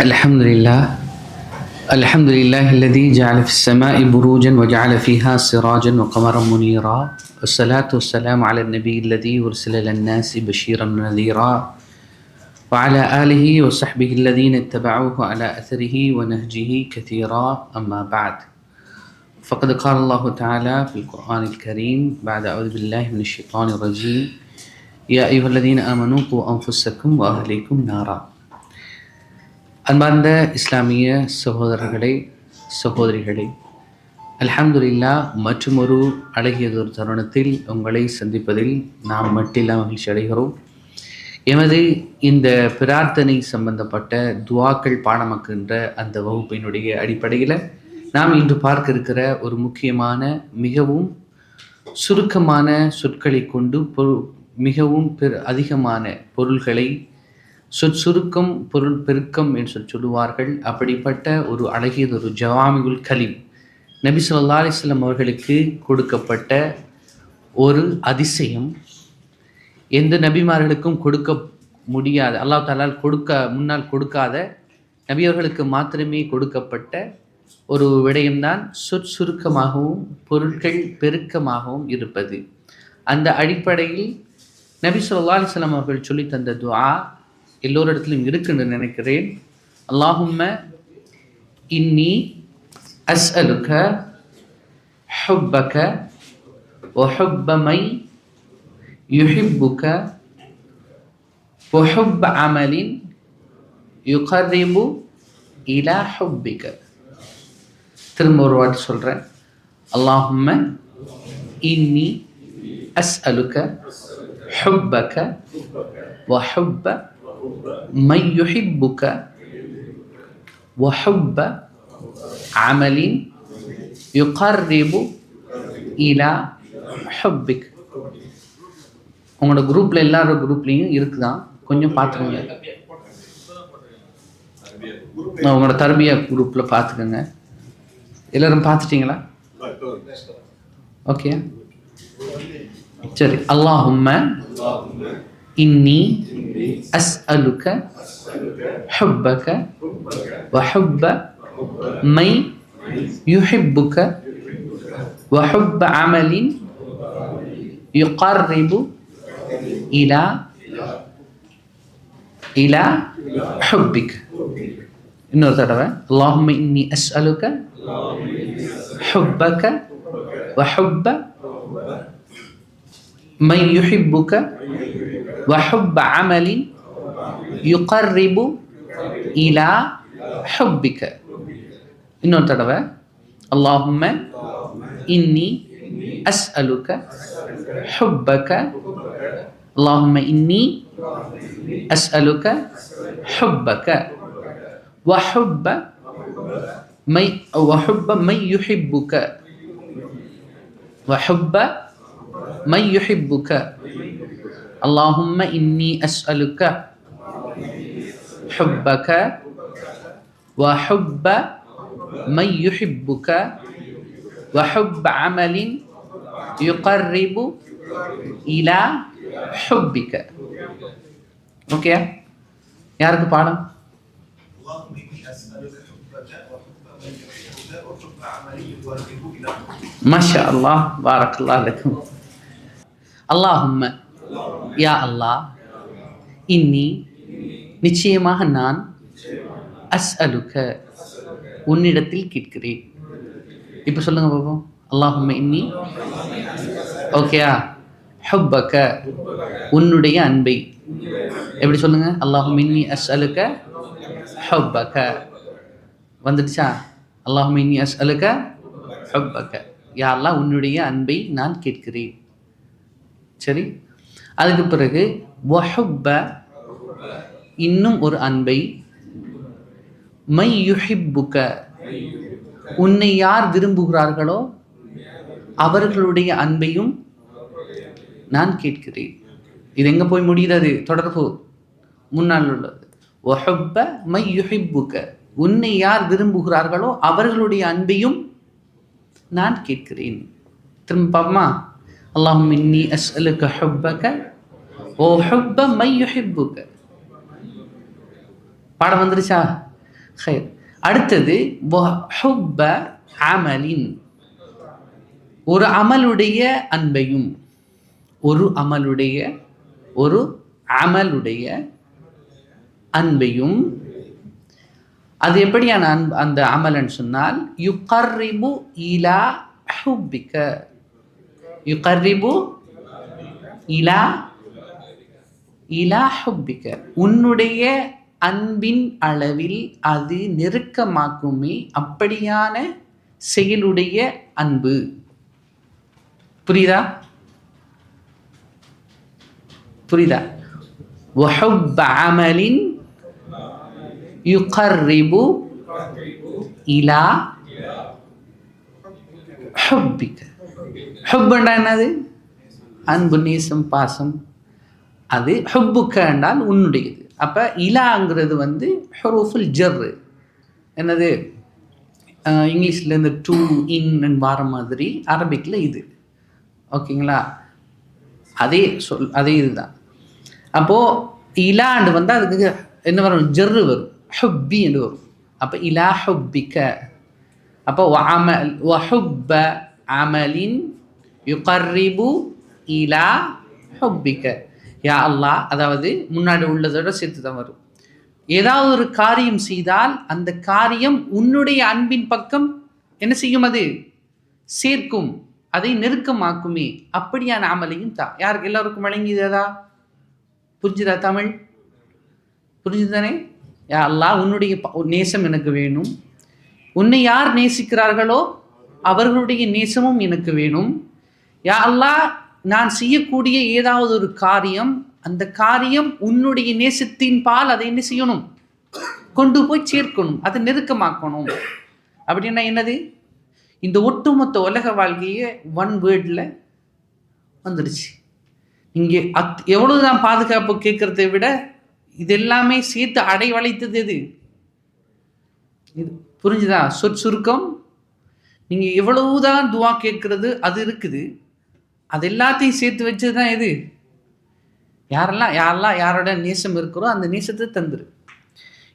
الحمد لله الحمد لله الذي جعل في السماء بروجا وجعل فيها سراجا وقمرا منيرا والصلاة والسلام على النبي الذي أرسل للناس بشيرا ونذيرا وعلى آله وصحبه الذين اتبعوه على أثره ونهجه كثيرا أما بعد فقد قال الله تعالى في القرآن الكريم بعد أعوذ بالله من الشيطان الرجيم يا أيها الذين آمنوا قوا أنفسكم وأهليكم نارا அன்பார்ந்த இஸ்லாமிய சகோதரர்களே சகோதரிகளே அலமதுல்லா மற்றும் ஒரு அழகியதொரு தருணத்தில் உங்களை சந்திப்பதில் நாம் மட்டில்லா மகிழ்ச்சி அடைகிறோம். எமது இந்த பிரார்த்தனை சம்பந்தப்பட்ட துவாக்கள் பாடமாக்குகின்ற அந்த வகுப்பினுடைய அடிப்படையில் நாம் இன்று பார்க்க இருக்கிற ஒரு முக்கியமான மிகவும் சுருக்கமான சொற்களை கொண்டு பொரு மிகவும் பெரு அதிகமான பொருள்களை சொற் சுருக்கம் பொருள் பெருக்கம் என்று சொல்லி சொல்லுவார்கள். அப்படிப்பட்ட ஒரு அழகியது ஒரு ஜவாமிகுல் கலீம் நபி சொல்லா அலிஸ்லாம் அவர்களுக்கு கொடுக்கப்பட்ட ஒரு அதிசயம். எந்த நபிமார்களுக்கும் கொடுக்க முடியாத அல்லா தாலால் கொடுக்க முன்னால் கொடுக்காத நபியவர்களுக்கு மாத்திரமே கொடுக்கப்பட்ட ஒரு விடயம்தான் சொற் சுருக்கமாகவும் பொருட்கள் பெருக்கமாகவும் இருப்பது. அந்த அடிப்படையில் நபி சொல்லா அலிஸ்லாம் அவர்கள் சொல்லி தந்த துஆ எல்லோரிடத்திலும் இருக்குன்னு நினைக்கிறேன் அல்லாஹும்ம இன்னி அஸ்அலுக ஹுப்பக وحب من يحبك وحب عمل يقرب إلى حبك திரும்ப ஒரு வாட்டி சொல்கிறேன் அல்லாஹும்ம இன்னி அஸ்அலுக حبك وحب من يحبك وحب عمل يقرب إلى حبك உங்களோட குரூப்பில் எல்லாரோட குரூப்லேயும் இருக்குதான் கொஞ்சம் பார்த்துக்கோங்க உங்களோட தர்பியா குரூப்பில் பார்த்துக்கோங்க எல்லாரும் பார்த்துட்டீங்களா ஓகே சரி அல்லாஹும்ம إني أسألك حبك وحب من يحبك وحب عمل يقرب إلى إلى حبك. اللهم إني أسألك حبك وحب من يحبك وحب عمل يقرب إلى حبك இன்னொரு தடவை اللهم إني أسألك حبك اللهم إني أسألك حبك وحب من وحب من يحبك وحب من يحبك اللهم إني أسألك حبك وحب من يحبك وحب عمل يقرب إلى حبك ஓகே யாருக்கு பாடம் اللهم اني اسالك حبك وحب من يحبك யா அல்லாஹ் இன்னி நிச்சயமாக நான் அஸ் அலுக உன்னிடத்தில் கேட்கிறேன். இப்போ சொல்லுங்க பாபு. அல்லாஹும் இன்னி. ஓகேயா ஹப்பக்க உன்னுடைய அன்பை. எப்படி சொல்லுங்க? அல்லாஹும் இன்னி அஸ் அலுக்க ஹப்பக்க வந்துடுச்சா? அல்லாஹும் இன்னி அஸ் அலுக்க ஹப்பக்க யாரெல்லாம் உன்னுடைய அன்பை நான் கேட்கிறேன். சரி? அதுக்கு பிறகு வஹுப்ப இன்னும் ஒரு அன்பை மை யுஹிப்புக்க உன்னை யார் விரும்புகிறார்களோ அவர்களுடைய அன்பையும் நான் கேட்கிறேன். இது எங்கே போய் முடிகிறது? தொடர்பு. முன்னால் உள்ளது. ஒஹப்ப மை யுஹிப்புக்க உன்னை யார் விரும்புகிறார்களோ அவர்களுடைய அன்பையும் நான் கேட்கிறேன். திரும்ப பாப்பமா? அல்லாஹும் இன்னி அஸ்அலுக ஹுப்பக ஓ ஹுப்ப மையு ஹிப்புக பாடம் வந்துருச்சா ஹைர் அடுத்தது ஹுப்ப அமலின் ஒரு அமலுடைய அன்பையும் ஒரு அமலுடைய ஒரு அமலுடைய அன்பையும் அது எப்படியான அன்பு அந்த அமலன்னு சொன்னால் யுகர்ரிபு இலா ஹுப்பிக்க யுகர்ரிபு இலா இலா ஹுப்பிக்க உன்னுடைய அன்பின் அளவில் அது நெருக்கமாக்குமே அப்படியான செயலுடைய அன்பு புரியுதா புரியுதா وحب عمل يقرب إلى حبك ஹுப்புண்டா என்னது? அன்பு நேசம் பாசம். அது ஹுப்புக்க என்றால் உன்னுடையது. அப்போ இலாங்கிறது வந்து ஹுரூஃபுல் ஜர்ரு. என்னது? இங்கிலீஷில் இந்த டூ இன் வார மாதிரி அரபிக்கில் இது. ஓகேங்களா? அதே சொல் அதே இதுதான். அப்போது இலாண்டு வந்து அதுக்கு என்ன வரும்? ஜெர்ரு வரும். ஹுப்பி என்று வரும். அப்போ இலா ஹுப்பிக்க. அப்போ அமல் வஹுப்ப அமலின் யுகர்ரிபு இலா ஹொப்பிக்க. யா அல்லாஹ் அதாவது முன்னாடி உள்ளதோட சேர்த்து தான் வரும். ஏதாவது ஒரு காரியம் செய்தால் அந்த காரியம் உன்னுடைய அன்பின் பக்கம் என்ன செய்யும் அது? சேர்க்கும். அதை நெருக்கமாக்குமே. அப்படியான அமலையும் தான் யாருக்கு எல்லாருக்கும் வழங்கியதா புரிஞ்சுதா தமிழ்? புரிஞ்சுதானே? யா அல்லாஹ் உன்னுடைய ப- நேசம் எனக்கு வேணும். உன்னை யார் நேசிக்கிறார்களோ அவர்களுடைய நேசமும் எனக்கு வேணும். யா அல்லா நான் செய்யக்கூடிய ஏதாவது ஒரு காரியம் அந்த காரியம் உன்னுடைய நேசத்தின் பால் அதை என்ன செய்யணும்? கொண்டு போய் சேர்க்கணும் அதை நெருக்கமாக்கணும். அப்படின்னா என்னது? இந்த ஒட்டுமொத்த உலக வாழ்க்கையே ஒன் வேர்டில் வந்துடுச்சு. இங்கே அத் எவ்வளவு தான் பாதுகாப்பு கேட்கறதை விட இது எல்லாமே சேர்த்து அடைவழைத்தது எது? இது புரிஞ்சுதா? சொற் சுருக்கம்? நீங்கள் எவ்வளவுதான் துவா கேட்கறது அது இருக்குது. அது எல்லாத்தையும் சேர்த்து வச்சது தான் இது. யாரெல்லாம் யாரெல்லாம் யாரோட நேசம் இருக்கிறோ அந்த நேசத்தை தந்துரு.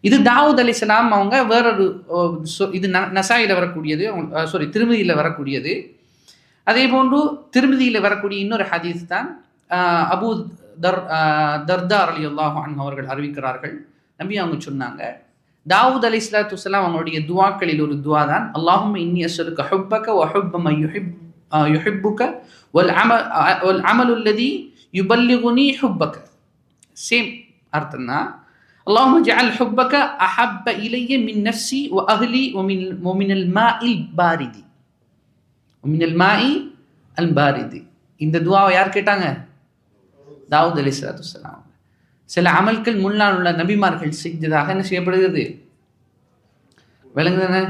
இது தாவூத் அலிஸ்லாம் அவங்க வேறொரு இது ந நசாயில் வரக்கூடியது சாரி திருமதியில் வரக்கூடியது. அதே போன்று திருமதியில் வரக்கூடிய இன்னொரு ஹதீஸ் தான் அபு அபூ தர் தர்தார் அலி அல்லாஹ் அவர்கள் அறிவிக்கிறார்கள். நம்பி அவங்க சொன்னாங்க தாவூத் அலி இஸ்லாத்து அவங்களுடைய துவாக்களில் ஒரு துவா தான். அல்லாஹும் இன்னி அசருக்கு ஹுப்பக்க வ யுஹிப்புக்க வல் அம அ- வல் அமலுல்லதி யுபல்லிகுனி ஹுப்பக்க சேம் அர்த்தம் தான் اللهم اجعل حبك أحب إلي من نفسي وأهلي ومن ومن الماء البارد ومن الماء البارد இந்த துவாவை யார் கேட்டாங்க தாவூத் அலி சலாத்து வலாம் சில அமல்கள் முன்னால் உள்ள நபிமார்கள் செஞ்சதாக என்ன செய்யப்படுகிறது விளங்குதானே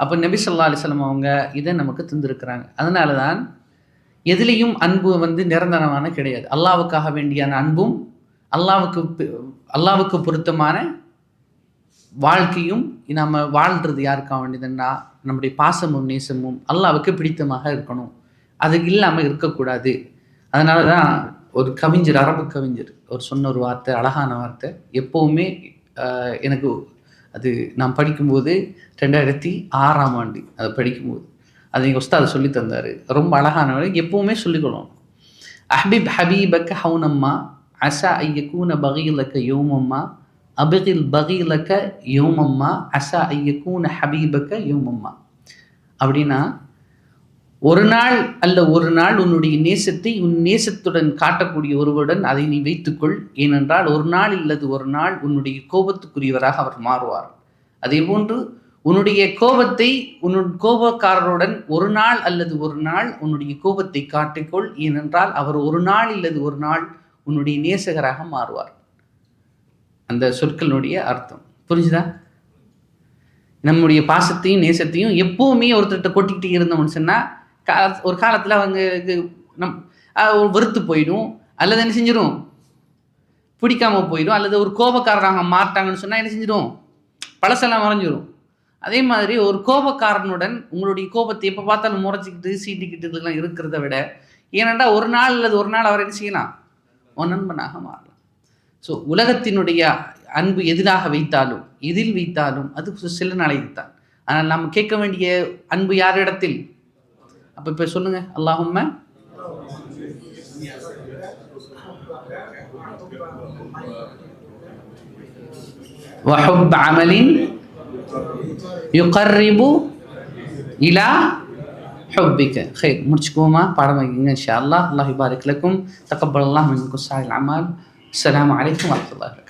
அப்போ நபி சொல்லா அலைஹி அவங்க இதை நமக்கு தந்திருக்கிறாங்க. அதனால தான் எதுலேயும் அன்பு வந்து நிரந்தரமான கிடையாது. அல்லாவுக்காக வேண்டியான அன்பும் அல்லாவுக்கு அல்லாவுக்கு பொருத்தமான வாழ்க்கையும் நம்ம வாழ்றது யாருக்காக வேண்டியதுன்னா நம்முடைய பாசமும் நேசமும் அல்லாவுக்கு பிடித்தமாக இருக்கணும். அது இல்லாமல் இருக்கக்கூடாது. அதனால தான் ஒரு கவிஞர் அரபு கவிஞர் ஒரு சொன்ன ஒரு வார்த்தை அழகான வார்த்தை எப்போவுமே எனக்கு அது நான் படிக்கும்போது ரெண்டாயிரத்தி ஆறாம் ஆண்டு அதை படிக்கும்போது. அது எங்கள் உஸ்தாது சொல்லி தந்தார். ரொம்ப அழகானவர். எப்போவுமே சொல்லிக்கொள்ளணும் அஹ்பிப் ஹபீபக்க ஹவுனம்மா அசா ஐயக்கூன பகீலக்க யோமம்மா அபகில் பகீலக்க யோமம்மா அசா ஐயக்கூன ஹபீபக்க யோமம்மா. அப்படின்னா ஒரு நாள் அல்ல ஒரு நாள் உன்னுடைய நேசத்தை உன் நேசத்துடன் காட்டக்கூடிய ஒருவருடன் அதை நீ வைத்துக்கொள். ஏனென்றால் ஒரு நாள் இல்லது ஒரு நாள் உன்னுடைய கோபத்துக்குரியவராக அவர் மாறுவார். அதே போன்று உன்னுடைய கோபத்தை உன் கோபக்காரருடன் ஒரு நாள் அல்லது ஒரு நாள் உன்னுடைய கோபத்தை காட்டிக்கொள். ஏனென்றால் அவர் ஒரு நாள் இல்லது ஒரு நாள் உன்னுடைய நேசகராக மாறுவார். அந்த சொற்களுடைய அர்த்தம். புரிஞ்சுதா? நம்முடைய பாசத்தையும் நேசத்தையும் எப்பவுமே ஒருத்தர்கிட்ட கொட்டிக்கிட்டே இருந்தோம்னு சொன்னால் ஒரு காலத்தில் அவங்க இது நம் அஹ் வெறுத்து போயிடும். அல்லது என்ன செஞ்சிடும் பிடிக்காம போயிடும். அல்லது ஒரு கோபக்காரராக மாட்டாங்கன்னு சொன்னால் என்ன செஞ்சிடும் பழசெல்லாம் மறைஞ்சிரும். அதே மாதிரி ஒரு கோபக்காரனுடன் உங்களுடைய கோபத்தை எப்போ பார்த்தாலும் முறைச்சிக்கிட்டு சீட்டிக்கிட்டு இதெல்லாம் இருக்கிறத விட ஏனென்றால் ஒரு நாள் அல்லது ஒரு நாள் அவர் என்ன செய்யலாம்? ஒரு நண்பனாக மாறலாம். ஸோ உலகத்தினுடைய அன்பு எதிராக வைத்தாலும் எதில் வைத்தாலும் அது சில நாளை தான் ஆனால் நாம் கேட்க வேண்டிய அன்பு யாரிடத்தில்? அப்போ இப்போ சொல்லுங்க அல்லாஹும்ம وحب عمل يقرب إلى حبك خير முடிச்சுக்குவோமா பாடம் வைங்க இன்ஷா அல்லாஹ் அல்லாஹ் யுபாரிக் லக்கும் தகப்பல் அல்லாஹ் மின்கும் சாயில் அமால் அஸ்ஸலாமு அலைக்கும் வரஹ்மத்துல்லாஹி